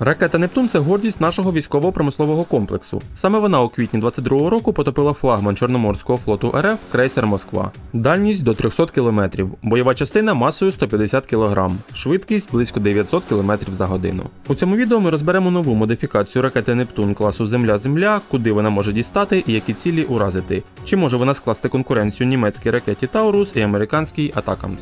Ракета Нептун це гордість нашого військово-промислового комплексу. Саме вона у квітні 22-го року потопила флагман Чорноморського флоту РФ крейсер Москва. Дальність до 300 км, бойова частина масою 150 кг, швидкість близько 900 км за годину. У цьому відео ми розберемо нову модифікацію ракети Нептун класу Земля-Земля, куди вона може дістати і які цілі уразити. Чи може вона скласти конкуренцію німецькій ракеті Таурус і американській Атакамс.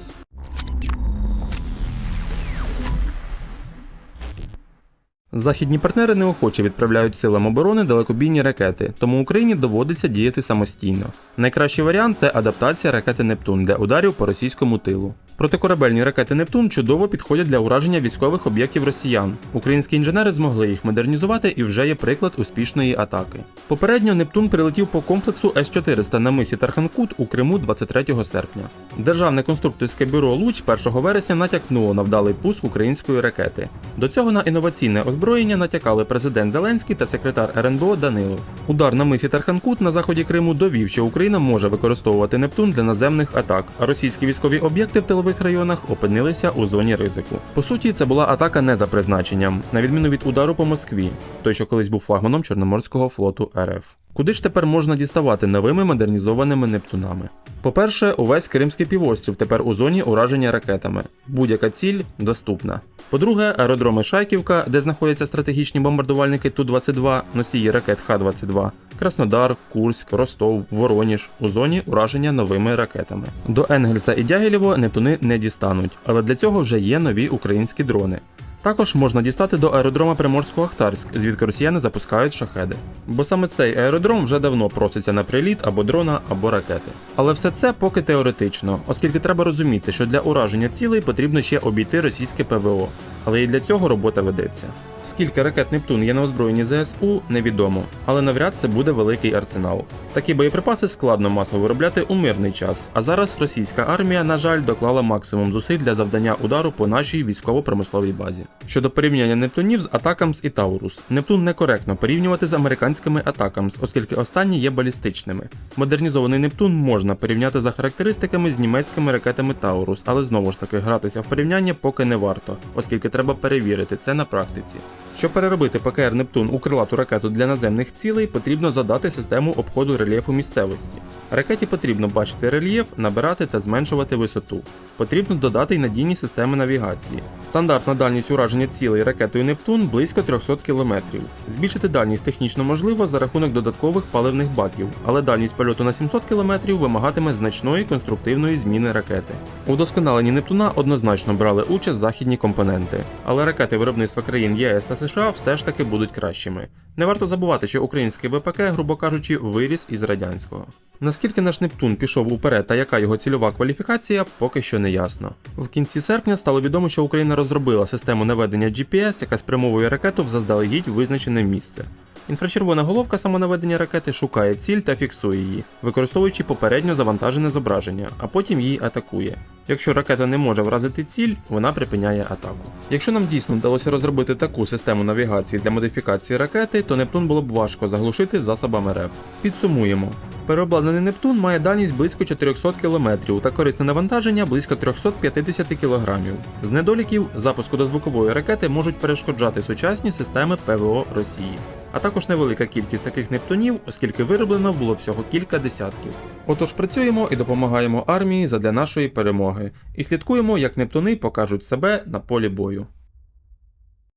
Західні партнери неохоче відправляють силам оборони далекобійні ракети, тому Україні доводиться діяти самостійно. Найкращий варіант це адаптація ракети Нептун для ударів по російському тилу. Протикорабельні ракети Нептун чудово підходять для ураження військових об'єктів росіян. Українські інженери змогли їх модернізувати і вже є приклад успішної атаки. Попередньо Нептун прилетів по комплексу С-400 на мисі Тарханкут у Криму 23 серпня. Державне конструкторське бюро Луч 1 вересня натякнуло на вдалий пуск української ракети. До цього на інноваційне озброєння натякали президент Зеленський та секретар РНБО Данилов. Удар на мисі Тарханкут на заході Криму довів, що Україна може використовувати Нептун для наземних атак, а російські військові об'єкти в тилових районах опинилися у зоні ризику. По суті, це була атака не за призначенням, на відміну від удару по Москві, той, що колись був флагманом Чорноморського флоту РФ. Куди ж тепер можна діставати новими модернізованими Нептунами? По-перше, увесь Кримський півострів тепер у зоні ураження ракетами. Будь-яка ціль доступна. По-друге, аеродроми Шайківка, де знаходяться стратегічні бомбардувальники Ту-22, носії ракет Х-22, Краснодар, Курськ, Ростов, Вороніж у зоні ураження новими ракетами. До Енгельса і Дягілєво Нептуни не дістануть, але для цього вже є нові українські дрони. Також можна дістати до аеродрома Приморсько-Ахтарськ, звідки росіяни запускають шахеди. Бо саме цей аеродром вже давно проситься на приліт або дрона, або ракети. Але все це поки теоретично, оскільки треба розуміти, що для ураження цілей потрібно ще обійти російське ПВО, але і для цього робота ведеться. Скільки ракет Нептун є на озброєнні ЗСУ, невідомо, але навряд це буде великий арсенал. Такі боєприпаси складно масово виробляти у мирний час, а зараз російська армія, на жаль, доклала максимум зусиль для завдання удару по нашій військово-промисловій базі. Щодо порівняння Нептунів з Атакамс і Таурус, Нептун некоректно порівнювати з американськими Атакамс, оскільки останні є балістичними. Модернізований Нептун можна порівняти за характеристиками з німецькими ракетами Таурус, але знову ж таки гратися в порівняння поки не варто, оскільки треба перевірити це на практиці. Щоб переробити ПКР Нептун у крилату ракету для наземних цілей, потрібно задати систему обходу рельєфу місцевості. Ракеті потрібно бачити рельєф, набирати та зменшувати висоту. Потрібно додати й надійні системи навігації. Стандартна дальність ураження цілей ракетою Нептун близько 300 км. Збільшити дальність технічно можливо за рахунок додаткових паливних баків, але дальність польоту на 700 км вимагатиме значної конструктивної зміни ракети. У досконаленні Нептуна однозначно брали участь західні компоненти, але ракети виробництва країн ЄС та США все ж таки будуть кращими. Не варто забувати, що український ВПК, грубо кажучи, виріс із радянського. Наскільки наш Нептун пішов уперед та яка його цільова кваліфікація, поки що не ясно. В кінці серпня стало відомо, що Україна розробила систему наведення GPS, яка спрямовує ракету в заздалегідь визначене місце. Інфрачервона головка самонаведення ракети шукає ціль та фіксує її, використовуючи попередньо завантажене зображення, а потім її атакує. Якщо ракета не може вразити ціль, вона припиняє атаку. Якщо нам дійсно вдалося розробити таку систему навігації для модифікації ракети, то Нептун було б важко заглушити засобами РЕП. Підсумуємо. Переобладнаний Нептун має дальність близько 400 км та корисне навантаження близько 350 кг. З недоліків запуску до звукової ракети можуть перешкоджати сучасні системи ПВО Росії, а також невелика кількість таких нептунів, оскільки вироблено було всього кілька десятків. Отож працюємо і допомагаємо армії задля нашої перемоги, і слідкуємо, як нептуни покажуть себе на полі бою.